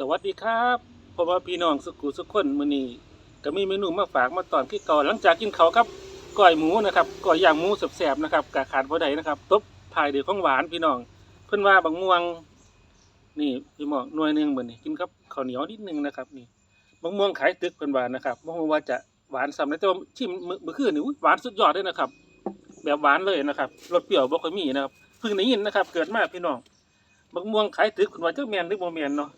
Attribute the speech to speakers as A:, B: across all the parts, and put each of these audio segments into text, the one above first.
A: สวัสดีครับพราะว่พี่น้องสุกุสุกคนมื้อนี้ก็มีเมนูมาฝากมาตอนคือเก่าหลังจากกินเขาครับก้อยหมูนะครับก้อยย่างหมูแซ่บๆนะครับกะขาดบ่ได้นะครับตบท้ายเด้วยของหวานพี่น้อง เพิ่นว่าบางม่วง นี่พี่หมอกหน่วยหนึงเหมือนี้กินกับข้าวเหนียวนิดนึงนะครับ นี่บางม่วงขายตึกเพิ่นว่านะครับบ่ฮู้ว่าจะหวานซ้ำได้แต่ว่าชิมมื้อมื้อคืนนี่หวานสุดยอดเลยนะครับ แบบหวานเลยนะครับรสเปรี้ยวบ่ค่อยมีนะครับเพิ่งได้ยินนะครับ เกิดมาพี่น้องบางม่วงขายตึกเพิ่นว่าจักแม่นหรือบ่แม่นเนาะ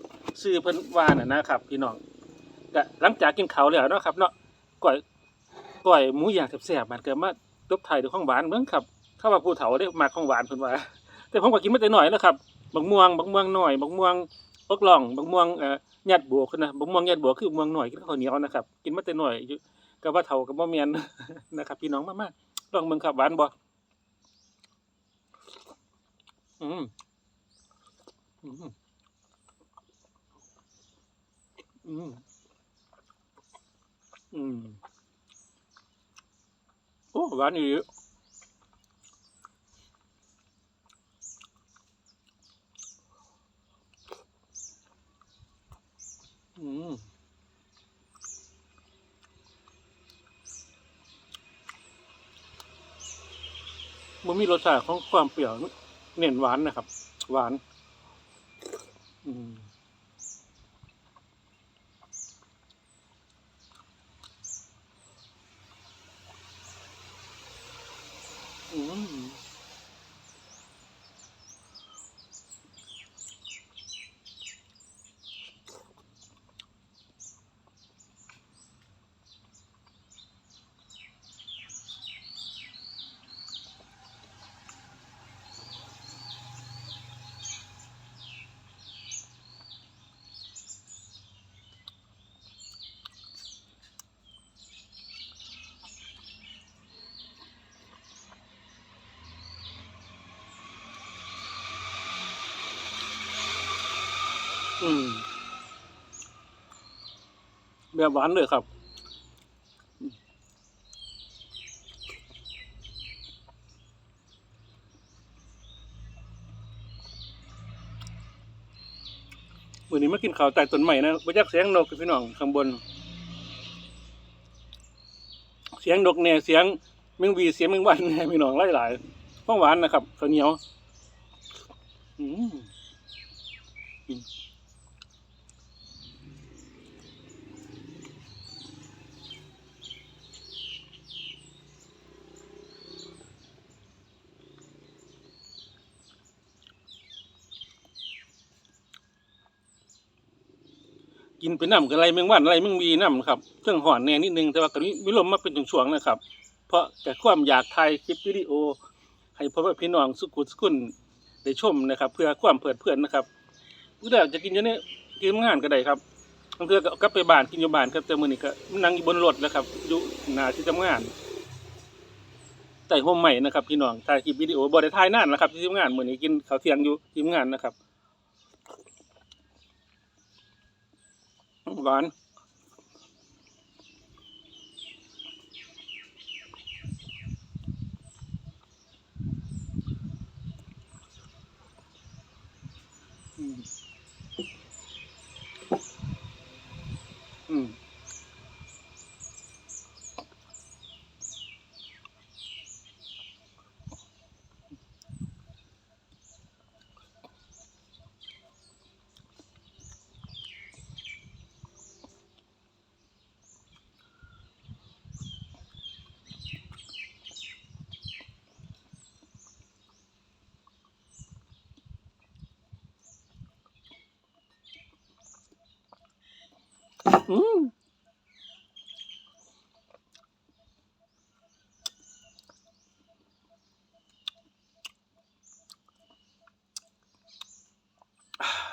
A: ซื้อเพิ่นว่าน่ะนะครับ พี่น้องก็หลังจากกินข้าวแล้วเนาะครับเนาะก้อยก้อยหมูย่างแซ่บๆมันก็มาตบไทยด้วยของหวานเบิ่งครับเข้าว่าผู้เฒ่าได้มาของหวานเพิ่นว่า แต่ผมก็กินมาแต่น้อยนะครับบักม่วงบักม่วงหน้อยบักม่วงอกล่องบักม่วงเอ่อญาติบวกนะบักม่วงญาติบวกคือม่วงหน้อยกินข้าวเหนียวนะครับ กินมาแต่น้อยอยู่ก็ว่าเฒ่าก็บ่แม่นนะครับ พี่น้องมากๆลองเบิ่งครับหวานบ่อืมอืม อืมอืมโอ้หวานอีอืมมันมีรสชาติของความเปรี้ยวเน้นหวานนะครับ หวาน อืม อืม อืม แบบหวานเลยครับ วันนี้มากินข้าวใต้ต้นไม้นะบ่จักเสียงนกกับพี่น้องข้างบน เสียงนกแน่เสียงแมงวีเสียงแมงวันแน่พี่น้องหลายๆของหวานนะครับข้าวเหนียว อืม กินไปน้ำกับอะไรแมงวันอะไรแมงวีน้ำครับเครื่องห่อนแน่นิดนึงแต่ว่าก็มีมีลมมาเป็นช่วงๆนะครับ เพราะแต่ความอยากถ่ายคลิปวิดีโอ ให้พ่อแม่พี่น้องสุขุสุขุนได้ชมนะครับ เพื่อความเพลิดเพลินนะครับเพื่อจะกินอยู่เนี่ยกินงานก็ได้ครับบางเทื่อก็กลับไปบ้านกินอยู่บ้านครับแต่มื้อนี้ก็นั่งอยู่บนรถแล้วครับอยู่หน้าที่ทำงานใต้ห่มใหม่นะครับพี่น้องถ่ายคลิปวิดีโอบ่ได้ถ่ายนานนะครับที่ทำงานมื้อนี้กินข้าวเที่ยงอยู่ที่ทำงานนะครับ หวาน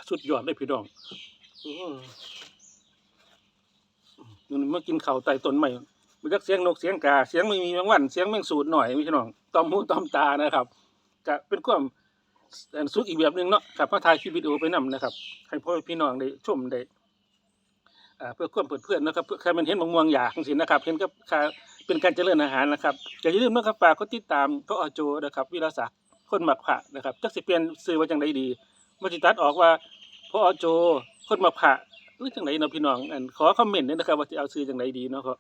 A: สุดยอดเลยพี่น้องอืมนี่มากินข้าวใต้ต้นไม้มันจักเสียงนกเสียงกา เสียงไม่มีแมงวัน เสียงแมงสูดหน่อยพี่น้องตอมหูตอมตานะครับก็เป็นความอันสุดอีกแบบหนึ่งเนาะครับมาถ่ายคลิปวิดีโอไปนํนะครับ ให้พ่อพี่น้องได้ชมได้ เพื่อความเพื่อนเพื่อนนะครับเพื่อใครมันเห็นบางม่วงอยากสินะครับ เห็นกับค่าเป็นการเจริญอาหารนะครับอย่าลืมนะครับฝากกดติดตามก็อโจนะครับ วิลาศักดิ์คนหมักผ่านะครับจักสิเปลี่ยนซื้อว่าจังไดดีมาติตัดออกว่าพ่ออโจคนหมาผ่าเอ้ยจังไดเนาะพี่น้องอันขอคอมเมนต์ด้วยนะครับว่าจะเอาซื้อจังไดดีเนาะก็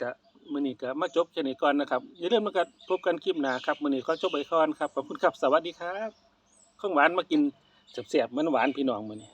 A: ก็มื้อนี้ก็มาจบแค่นี้ก่อนนะครับอย่าลืมนะครับพบกันคลิปหน้าครับมื้อนี้ขอจบไปก่อนครับขอบคุณครับสวัสดีครับของหวานมากินแซ่บๆมือนหวานพี่น้องมื้อนี้